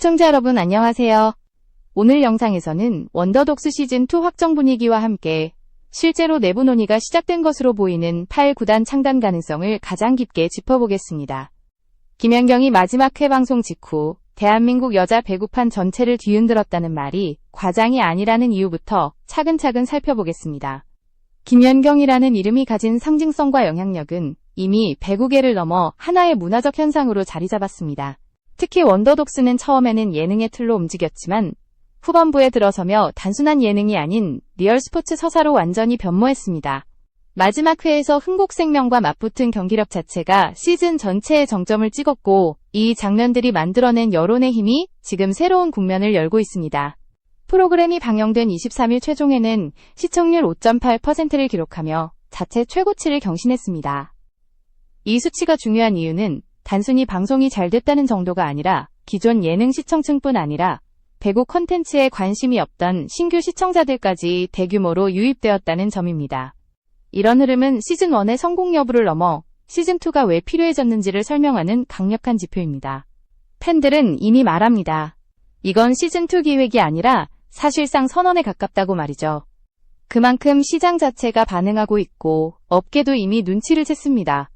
시청자 여러분 안녕하세요. 오늘 영상에서는 원더독스 시즌2 확정 분위기와 함께 실제로 내부 논의가 시작된 것으로 보이는 8, 9단 창단 가능성을 가장 깊게 짚어보겠습니다. 김연경이 마지막 회 방송 직후 대한민국 여자 배구판 전체를 뒤흔들었다는 말이 과장이 아니라는 이유부터 차근차근 살펴보겠습니다. 김연경이라는 이름이 가진 상징성과 영향력은 이미 배구계를 넘어 하나의 문화적 현상으로 자리 잡았습니다. 특히 원더독스는 처음에는 예능의 틀로 움직였지만 후반부에 들어서며 단순한 예능이 아닌 리얼 스포츠 서사로 완전히 변모했습니다. 마지막 회에서 흥국생명과 맞붙은 경기력 자체가 시즌 전체의 정점을 찍었고 이 장면들이 만들어낸 여론의 힘이 지금 새로운 국면을 열고 있습니다. 프로그램이 방영된 23일 최종에는 시청률 5.8%를 기록하며 자체 최고치를 경신했습니다. 이 수치가 중요한 이유는 단순히 방송이 잘 됐다는 정도가 아니라 기존 예능 시청층뿐 아니라 배구 콘텐츠에 관심이 없던 신규 시청자들까지 대규모로 유입되었다는 점입니다. 이런 흐름은 시즌1의 성공 여부를 넘어 시즌2가 왜 필요해졌는지를 설명하는 강력한 지표입니다. 팬들은 이미 말합니다. 이건 시즌2 기획이 아니라 사실상 선언에 가깝다고 말이죠. 그만큼 시장 자체가 반응하고 있고 업계도 이미 눈치를 챘습니다.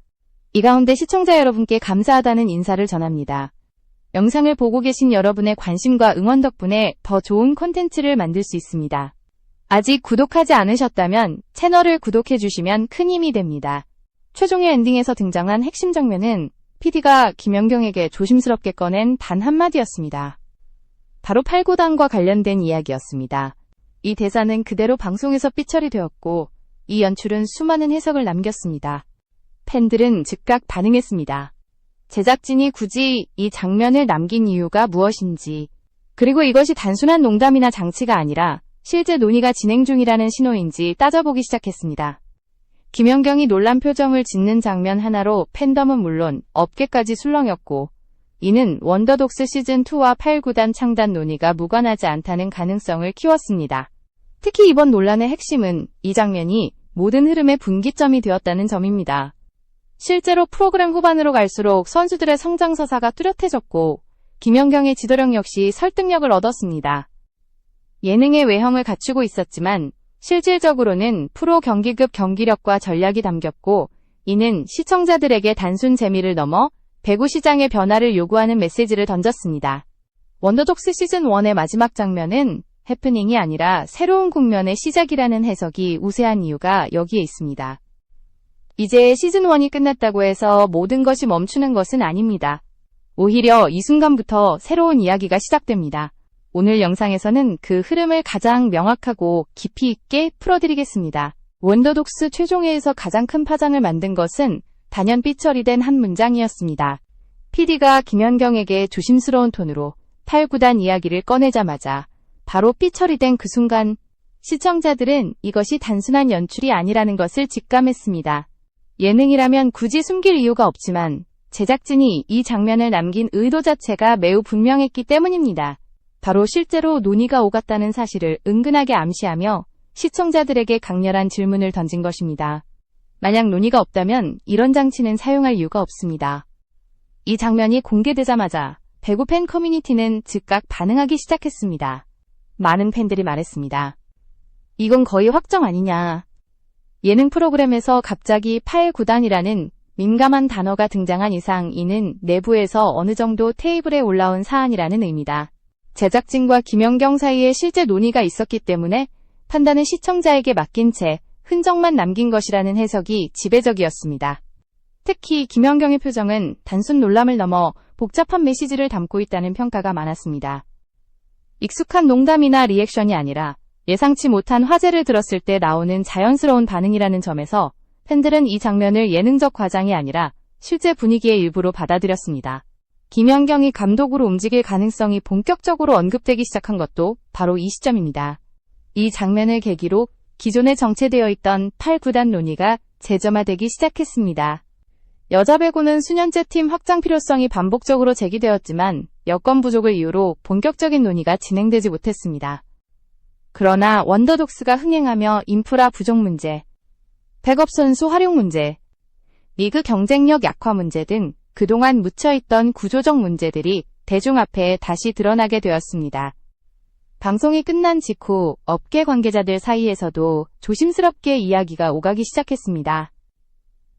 이 가운데 시청자 여러분께 감사하다는 인사를 전합니다. 영상을 보고 계신 여러분의 관심과 응원 덕분에 더 좋은 콘텐츠를 만들 수 있습니다. 아직 구독하지 않으셨다면 채널을 구독해 주시면 큰 힘이 됩니다. 최종의 엔딩에서 등장한 핵심 장면은 PD가 김연경에게 조심스럽게 꺼낸 단 한마디였습니다. 바로 8구단과 관련된 이야기였습니다. 이 대사는 그대로 방송에서 삐처리 되었고 이 연출은 수많은 해석을 남겼습니다. 팬들은 즉각 반응했습니다. 제작진이 굳이 이 장면을 남긴 이유가 무엇인지, 그리고 이것이 단순한 농담이나 장치가 아니라 실제 논의가 진행 중이라는 신호인지 따져보기 시작했습니다. 김연경이 놀란 표정을 짓는 장면 하나로 팬덤은 물론 업계까지 술렁였고, 이는 원더독스 시즌2와 8, 9단 창단 논의가 무관하지 않다는 가능성을 키웠습니다. 특히 이번 논란의 핵심은 이 장면이 모든 흐름의 분기점이 되었다는 점입니다. 실제로 프로그램 후반으로 갈수록 선수들의 성장 서사가 뚜렷해졌고 김연경의 지도력 역시 설득력을 얻었습니다. 예능의 외형을 갖추고 있었지만 실질적으로는 프로 경기급 경기력과 전략이 담겼고 이는 시청자들에게 단순 재미를 넘어 배구 시장의 변화를 요구하는 메시지를 던졌습니다. 원더독스 시즌1의 마지막 장면은 해프닝이 아니라 새로운 국면의 시작이라는 해석이 우세한 이유가 여기에 있습니다. 이제 시즌1이 끝났다고 해서 모든 것이 멈추는 것은 아닙니다. 오히려 이 순간부터 새로운 이야기가 시작됩니다. 오늘 영상에서는 그 흐름을 가장 명확하고 깊이 있게 풀어드리겠습니다. 원더독스 최종회에서 가장 큰 파장을 만든 것은 단연 삐처리 된 한 문장이었습니다. PD가 김연경에게 조심스러운 톤으로 8, 9단 이야기를 꺼내자마자 바로 삐처리 된 그 순간 시청자들은 이것이 단순한 연출이 아니라는 것을 직감했습니다. 예능이라면 굳이 숨길 이유가 없지만 제작진이 이 장면을 남긴 의도 자체가 매우 분명했기 때문입니다. 바로 실제로 논의가 오갔다는 사실을 은근하게 암시하며 시청자들에게 강렬한 질문을 던진 것입니다. 만약 논의가 없다면 이런 장치는 사용할 이유가 없습니다. 이 장면이 공개되자마자 배구 팬 커뮤니티는 즉각 반응하기 시작했습니다. 많은 팬들이 말했습니다. 이건 거의 확정 아니냐. 예능 프로그램에서 갑자기 8, 9단이라는 민감한 단어가 등장한 이상 이는 내부에서 어느 정도 테이블에 올라온 사안이라는 의미다. 제작진과 김연경 사이에 실제 논의가 있었기 때문에 판단은 시청자에게 맡긴 채 흔적만 남긴 것이라는 해석이 지배적이었습니다. 특히 김연경의 표정은 단순 놀람을 넘어 복잡한 메시지를 담고 있다는 평가가 많았습니다. 익숙한 농담이나 리액션이 아니라 예상치 못한 화제를 들었을 때 나오는 자연스러운 반응이라는 점에서 팬들은 이 장면을 예능적 과장이 아니라 실제 분위기의 일부로 받아들였습니다. 김연경이 감독으로 움직일 가능성이 본격적으로 언급되기 시작한 것도 바로 이 시점입니다. 이 장면을 계기로 기존에 정체되어 있던 8, 9단 논의가 재점화되기 시작했습니다. 여자 배구는 수년째 팀 확장 필요성이 반복적으로 제기되었지만 여건 부족을 이유로 본격적인 논의가 진행되지 못했습니다. 그러나 원더독스가 흥행하며 인프라 부족 문제, 백업 선수 활용 문제, 리그 경쟁력 약화 문제 등 그동안 묻혀있던 구조적 문제들이 대중 앞에 다시 드러나게 되었습니다. 방송이 끝난 직후 업계 관계자들 사이에서도 조심스럽게 이야기가 오가기 시작했습니다.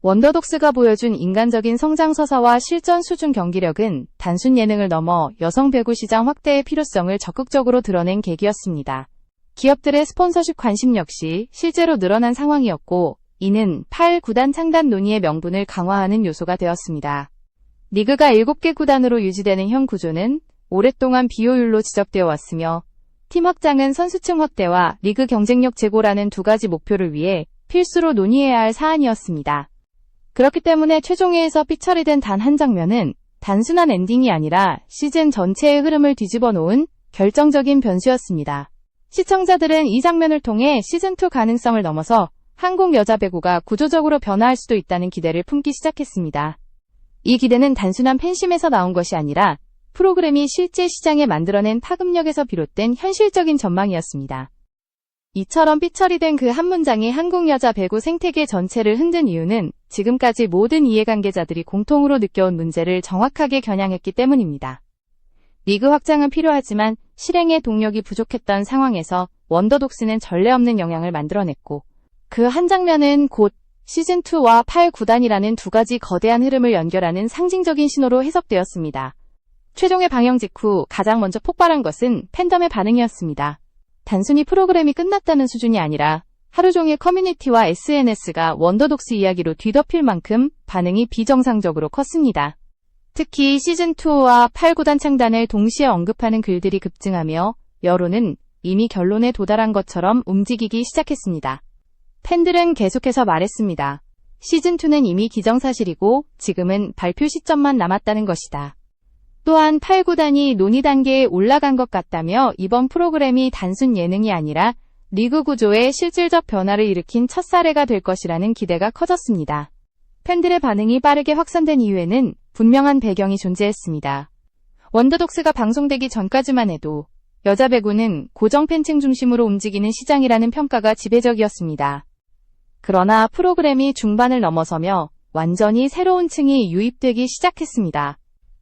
원더독스가 보여준 인간적인 성장 서사와 실전 수준 경기력은 단순 예능을 넘어 여성 배구 시장 확대의 필요성을 적극적으로 드러낸 계기였습니다. 기업들의 스폰서십 관심 역시 실제로 늘어난 상황이었고, 이는 8 구단 창단 논의의 명분을 강화하는 요소가 되었습니다. 리그가 7개 구단으로 유지되는 현 구조는 오랫동안 비효율로 지적되어 왔으며, 팀 확장은 선수층 확대와 리그 경쟁력 제고라는 두 가지 목표를 위해 필수로 논의해야 할 사안이었습니다. 그렇기 때문에 최종회에서 삐처리 된 단 한 장면은 단순한 엔딩이 아니라 시즌 전체의 흐름을 뒤집어 놓은 결정적인 변수였습니다. 시청자들은 이 장면을 통해 시즌2 가능성을 넘어서 한국 여자 배구가 구조적으로 변화할 수도 있다는 기대를 품기 시작했습니다. 이 기대는 단순한 팬심에서 나온 것이 아니라 프로그램이 실제 시장에 만들어낸 파급력에서 비롯된 현실적인 전망이었습니다. 이처럼 삐처리 된 그 한 문장이 한국 여자 배구 생태계 전체를 흔든 이유는 지금까지 모든 이해관계자들이 공통으로 느껴온 문제를 정확하게 겨냥했기 때문입니다. 리그 확장은 필요하지만 실행의 동력이 부족했던 상황에서 원더독스는 전례 없는 영향을 만들어냈고 그 한 장면은 곧 시즌2와 8 구단이라는 두 가지 거대한 흐름을 연결하는 상징적인 신호로 해석되었습니다. 최종의 방영 직후 가장 먼저 폭발한 것은 팬덤의 반응이었습니다. 단순히 프로그램이 끝났다는 수준이 아니라 하루 종일 커뮤니티와 SNS가 원더독스 이야기로 뒤덮일 만큼 반응이 비정상적으로 컸습니다. 특히 시즌2와 8구단 창단을 동시에 언급하는 글들이 급증하며 여론은 이미 결론에 도달한 것처럼 움직이기 시작했습니다. 팬들은 계속해서 말했습니다. 시즌2는 이미 기정사실이고 지금은 발표 시점만 남았다는 것이다. 또한 8구단이 논의 단계에 올라간 것 같다며 이번 프로그램이 단순 예능이 아니라 리그 구조의 실질적 변화를 일으킨 첫 사례가 될 것이라는 기대가 커졌습니다. 팬들의 반응이 빠르게 확산된 이유에는 분명한 배경이 존재했습니다. 원더독스가 방송되기 전까지만 해도 여자 배구는 고정 팬층 중심으로 움직이는 시장이라는 평가가 지배적이었습니다. 그러나 프로그램이 중반을 넘어서며 완전히 새로운 층이 유입되기 시작했습니다.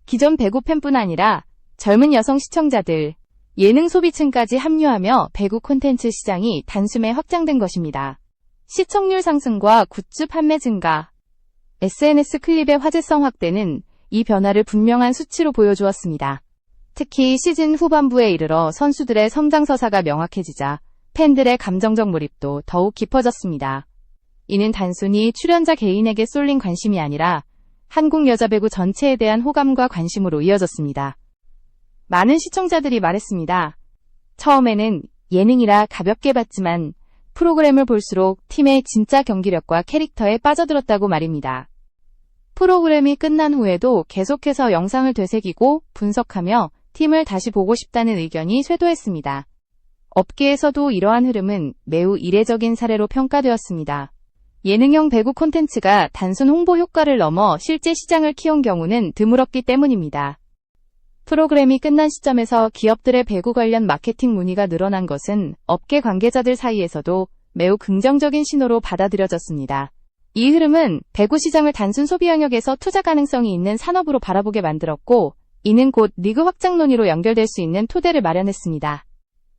기존 배구 팬뿐 아니라 젊은 여성 시청자들, 예능 소비층까지 합류하며 배구 콘텐츠 시장이 단숨에 확장된 것입니다. 시청률 상승과 굿즈 판매 증가, SNS 클립의 화제성 확대는 이 변화를 분명한 수치로 보여주었습니다. 특히 시즌 후반부에 이르러 선수들의 성장 서사가 명확해지자 팬들의 감정적 몰입도 더욱 깊어졌습니다. 이는 단순히 출연자 개인에게 쏠린 관심이 아니라 한국 여자 배구 전체에 대한 호감과 관심으로 이어졌습니다. 많은 시청자들이 말했습니다. 처음에는 예능이라 가볍게 봤지만 프로그램을 볼수록 팀의 진짜 경기력과 캐릭터에 빠져들었다고 말입니다. 프로그램이 끝난 후에도 계속해서 영상을 되새기고 분석하며 팀을 다시 보고 싶다는 의견이 쇄도했습니다. 업계에서도 이러한 흐름은 매우 이례적인 사례로 평가되었습니다. 예능형 배구 콘텐츠가 단순 홍보 효과를 넘어 실제 시장을 키운 경우는 드물었기 때문입니다. 프로그램이 끝난 시점에서 기업들의 배구 관련 마케팅 문의가 늘어난 것은 업계 관계자들 사이에서도 매우 긍정적인 신호로 받아들여졌습니다. 이 흐름은 배구 시장을 단순 소비 영역에서 투자 가능성이 있는 산업으로 바라보게 만들었고, 이는 곧 리그 확장 논의로 연결될 수 있는 토대를 마련했습니다.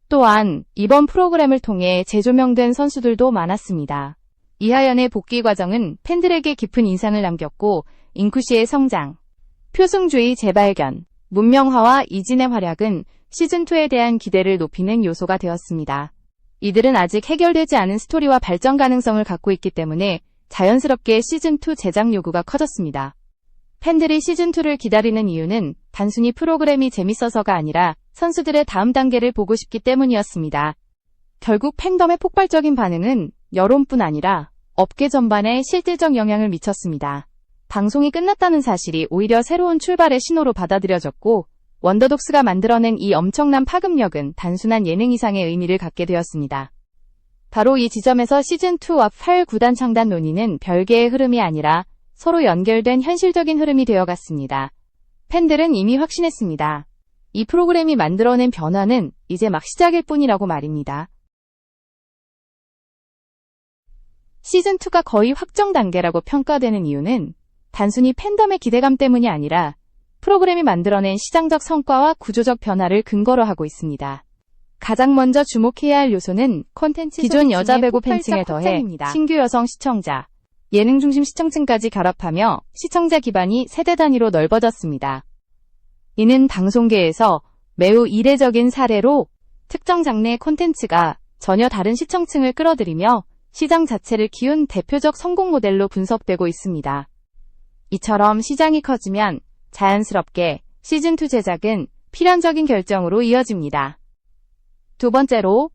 또한 이번 프로그램을 통해 재조명된 선수들도 많았습니다. 이하연의 복귀 과정은 팬들에게 깊은 인상을 남겼고, 인쿠시의 성장, 표승주의 재발견, 문명화와 이진의 활약은 시즌2에 대한 기대를 높이는 요소가 되었습니다. 이들은 아직 해결되지 않은 스토리와 발전 가능성을 갖고 있기 때문에 자연스럽게 시즌2 제작 요구가 커졌습니다. 팬들이 시즌2를 기다리는 이유는 단순히 프로그램이 재밌어서가 아니라 선수들의 다음 단계를 보고 싶기 때문이었습니다. 결국 팬덤의 폭발적인 반응은 여론뿐 아니라 업계 전반에 실질적 영향을 미쳤습니다. 방송이 끝났다는 사실이 오히려 새로운 출발의 신호로 받아들여졌고, 원더독스가 만들어낸 이 엄청난 파급력은 단순한 예능 이상의 의미를 갖게 되었습니다. 바로 이 지점에서 시즌2와 8 구단 창단 논의는 별개의 흐름이 아니라 서로 연결된 현실적인 흐름이 되어갔습니다. 팬들은 이미 확신했습니다. 이 프로그램이 만들어낸 변화는 이제 막 시작일 뿐이라고 말입니다. 시즌2가 거의 확정 단계라고 평가되는 이유는 단순히 팬덤의 기대감 때문이 아니라 프로그램이 만들어낸 시장적 성과와 구조적 변화를 근거로 하고 있습니다. 가장 먼저 주목해야 할 요소는 콘텐츠 기존 여자 배구 팬층에 더해 신규 여성 시청자, 예능 중심 시청층까지 결합하며 시청자 기반이 세대 단위로 넓어졌습니다. 이는 방송계에서 매우 이례적인 사례로 특정 장르의 콘텐츠가 전혀 다른 시청층을 끌어들이며 시장 자체를 키운 대표적 성공 모델로 분석되고 있습니다. 이처럼 시장이 커지면 자연스럽게 시즌2 제작은 필연적인 결정으로 이어집니다. 두 번째로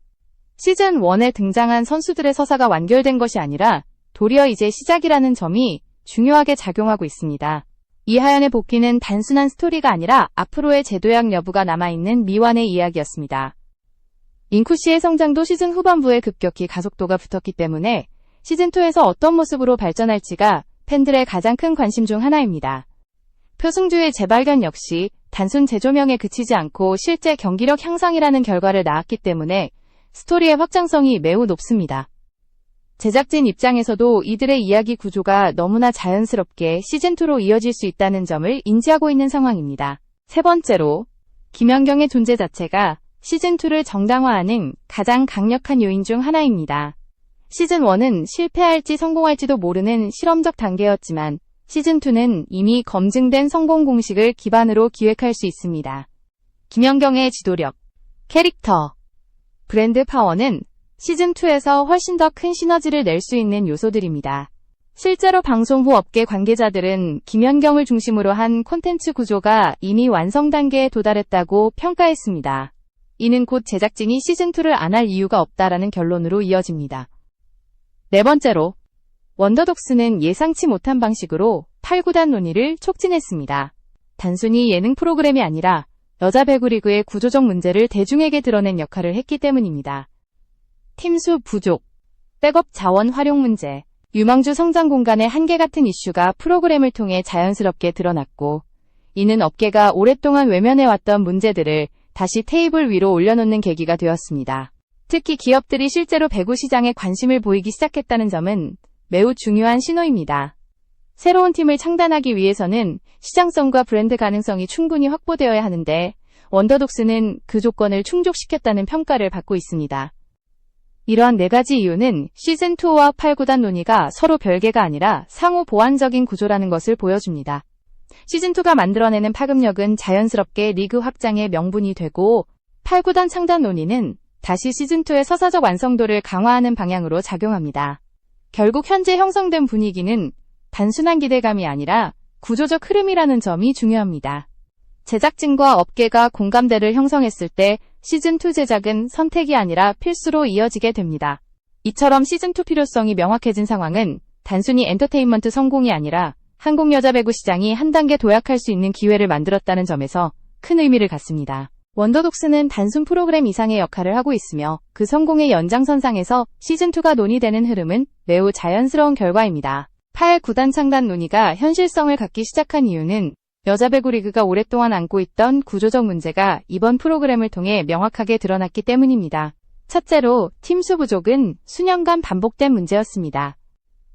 시즌1에 등장한 선수들의 서사가 완결된 것이 아니라 도리어 이제 시작이라는 점이 중요하게 작용하고 있습니다. 이하연의 복귀는 단순한 스토리가 아니라 앞으로의 재도약 여부가 남아있는 미완의 이야기였습니다. 잉쿠 씨의 성장도 시즌 후반부에 급격히 가속도가 붙었기 때문에 시즌2에서 어떤 모습으로 발전할지가 팬들의 가장 큰 관심 중 하나입니다. 표승주의 재발견 역시 단순 재조명에 그치지 않고 실제 경기력 향상이라는 결과를 낳았기 때문에 스토리의 확장성이 매우 높습니다. 제작진 입장에서도 이들의 이야기 구조가 너무나 자연스럽게 시즌2로 이어질 수 있다는 점을 인지하고 있는 상황입니다. 세 번째로, 김연경의 존재 자체가 시즌2를 정당화하는 가장 강력한 요인 중 하나입니다. 시즌1은 실패할지 성공할지도 모르는 실험적 단계였지만 시즌2는 이미 검증된 성공 공식을 기반으로 기획할 수 있습니다. 김연경의 지도력, 캐릭터, 브랜드 파워는 시즌2에서 훨씬 더 큰 시너지를 낼 수 있는 요소들입니다. 실제로 방송 후 업계 관계자들은 김연경을 중심으로 한 콘텐츠 구조가 이미 완성 단계에 도달했다고 평가했습니다. 이는 곧 제작진이 시즌2를 안 할 이유가 없다라는 결론으로 이어집니다. 네 번째로, 원더독스는 예상치 못한 방식으로 8구단 논의를 촉진했습니다. 단순히 예능 프로그램이 아니라 여자 배구 리그의 구조적 문제를 대중에게 드러낸 역할을 했기 때문입니다. 팀수 부족, 백업 자원 활용 문제, 유망주 성장 공간의 한계 같은 이슈가 프로그램을 통해 자연스럽게 드러났고, 이는 업계가 오랫동안 외면해왔던 문제들을 다시 테이블 위로 올려놓는 계기가 되었습니다. 특히 기업들이 실제로 배구 시장에 관심을 보이기 시작했다는 점은 매우 중요한 신호입니다. 새로운 팀을 창단하기 위해서는 시장성과 브랜드 가능성이 충분히 확보되어야 하는데 원더독스는 그 조건을 충족시켰다는 평가를 받고 있습니다. 이러한 네 가지 이유는 시즌2와 8구단 논의가 서로 별개가 아니라 상호 보완적인 구조라는 것을 보여줍니다. 시즌2가 만들어내는 파급력은 자연스럽게 리그 확장의 명분이 되고 8구단 창단 논의는 다시 시즌2의 서사적 완성도를 강화하는 방향으로 작용합니다. 결국 현재 형성된 분위기는 단순한 기대감이 아니라 구조적 흐름이라는 점이 중요합니다. 제작진과 업계가 공감대를 형성했을 때 시즌2 제작은 선택이 아니라 필수로 이어지게 됩니다. 이처럼 시즌2 필요성이 명확해진 상황은 단순히 엔터테인먼트 성공이 아니라 한국 여자 배구 시장이 한 단계 도약할 수 있는 기회를 만들었다는 점에서 큰 의미를 갖습니다. 원더독스는 단순 프로그램 이상의 역할을 하고 있으며 그 성공의 연장선상에서 시즌2가 논의되는 흐름은 매우 자연스러운 결과입니다. 8 구단 창단 논의가 현실성을 갖기 시작한 이유는 여자 배구 리그가 오랫동안 안고 있던 구조적 문제가 이번 프로그램을 통해 명확하게 드러났기 때문입니다. 첫째로 팀수 부족은 수년간 반복된 문제였습니다.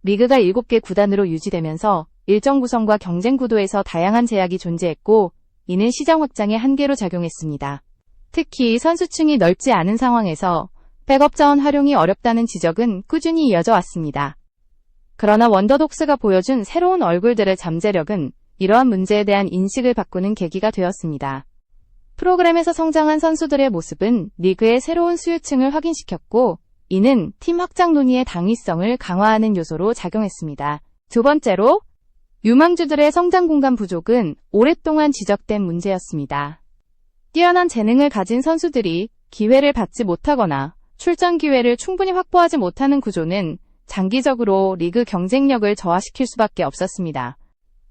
리그가 7개 구단으로 유지되면서 일정 구성과 경쟁 구도에서 다양한 제약이 존재했고 이는 시장 확장의 한계로 작용했습니다. 특히 선수층이 넓지 않은 상황에서 백업 자원 활용이 어렵다는 지적은 꾸준히 이어져 왔습니다. 그러나 원더독스가 보여준 새로운 얼굴들의 잠재력은 이러한 문제에 대한 인식을 바꾸는 계기가 되었습니다. 프로그램에서 성장한 선수들의 모습은 리그의 새로운 수요층을 확인시켰고, 이는 팀 확장 논의의 당위성을 강화하는 요소로 작용했습니다. 두 번째로, 유망주들의 성장 공간 부족은 오랫동안 지적된 문제였습니다. 뛰어난 재능을 가진 선수들이 기회를 받지 못하거나 출전 기회를 충분히 확보하지 못하는 구조는 장기적으로 리그 경쟁력을 저하시킬 수밖에 없었습니다.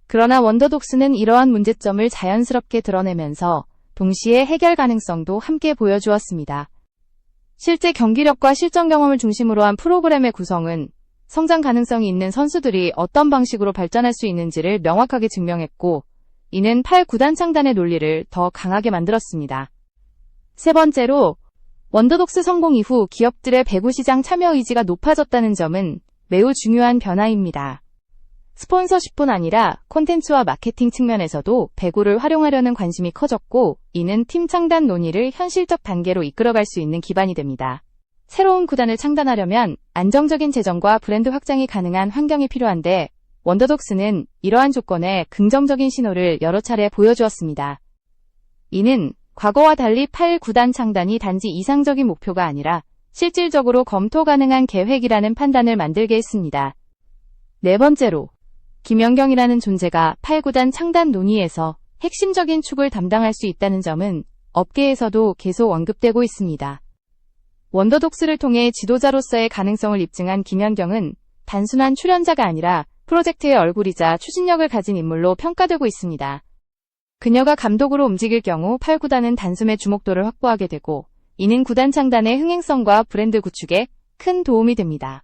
그러나 원더독스는 이러한 문제점을 자연스럽게 드러내면서 동시에 해결 가능성도 함께 보여주었습니다. 실제 경기력과 실전 경험을 중심으로 한 프로그램의 구성은 성장 가능성이 있는 선수들이 어떤 방식으로 발전할 수 있는지를 명확하게 증명했고, 이는 8, 9단 창단의 논리를 더 강하게 만들었습니다. 세 번째로, 원더독스 성공 이후 기업들의 배구 시장 참여 의지가 높아졌다는 점은 매우 중요한 변화입니다. 스폰서십뿐 아니라 콘텐츠와 마케팅 측면에서도 배구를 활용하려는 관심이 커졌고, 이는 팀 창단 논의를 현실적 단계로 이끌어갈 수 있는 기반이 됩니다. 새로운 구단을 창단하려면 안정적인 재정과 브랜드 확장이 가능한 환경이 필요한데, 원더독스는 이러한 조건에 긍정적인 신호를 여러 차례 보여주었습니다. 이는 과거와 달리 8구단 창단이 단지 이상적인 목표가 아니라 실질적으로 검토 가능한 계획이라는 판단을 만들게 했습니다. 네 번째로, 김연경이라는 존재가 8구단 창단 논의에서 핵심적인 축을 담당할 수 있다는 점은 업계에서도 계속 언급되고 있습니다. 원더독스를 통해 지도자로서의 가능성을 입증한 김연경은 단순한 출연자가 아니라 프로젝트의 얼굴이자 추진력을 가진 인물로 평가되고 있습니다. 그녀가 감독으로 움직일 경우 8 구단은 단숨에 주목도를 확보하게 되고 이는 구단 창단의 흥행성과 브랜드 구축에 큰 도움이 됩니다.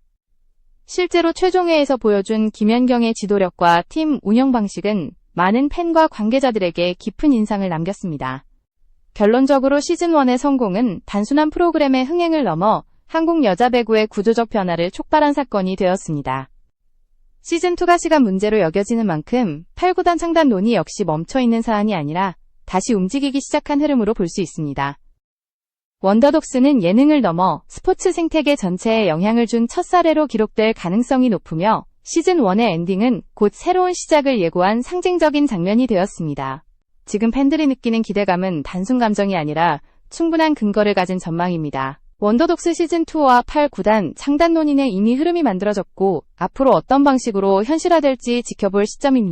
실제로 최종회에서 보여준 김연경의 지도력과 팀 운영 방식은 많은 팬과 관계자들에게 깊은 인상을 남겼습니다. 결론적으로 시즌1의 성공은 단순한 프로그램의 흥행을 넘어 한국 여자 배구의 구조적 변화를 촉발한 사건이 되었습니다. 시즌2가 시간 문제로 여겨지는 만큼 8구단 창단 논의 역시 멈춰있는 사안이 아니라 다시 움직이기 시작한 흐름으로 볼 수 있습니다. 원더독스는 예능을 넘어 스포츠 생태계 전체에 영향을 준 첫 사례로 기록될 가능성이 높으며 시즌1의 엔딩은 곧 새로운 시작을 예고한 상징적인 장면이 되었습니다. 지금 팬들이 느끼는 기대감은 단순 감정이 아니라 충분한 근거를 가진 전망입니다. 원더독스 시즌2와 8 구단 창단 논의는 이미 흐름이 만들어졌고 앞으로 어떤 방식으로 현실화될지 지켜볼 시점입니다.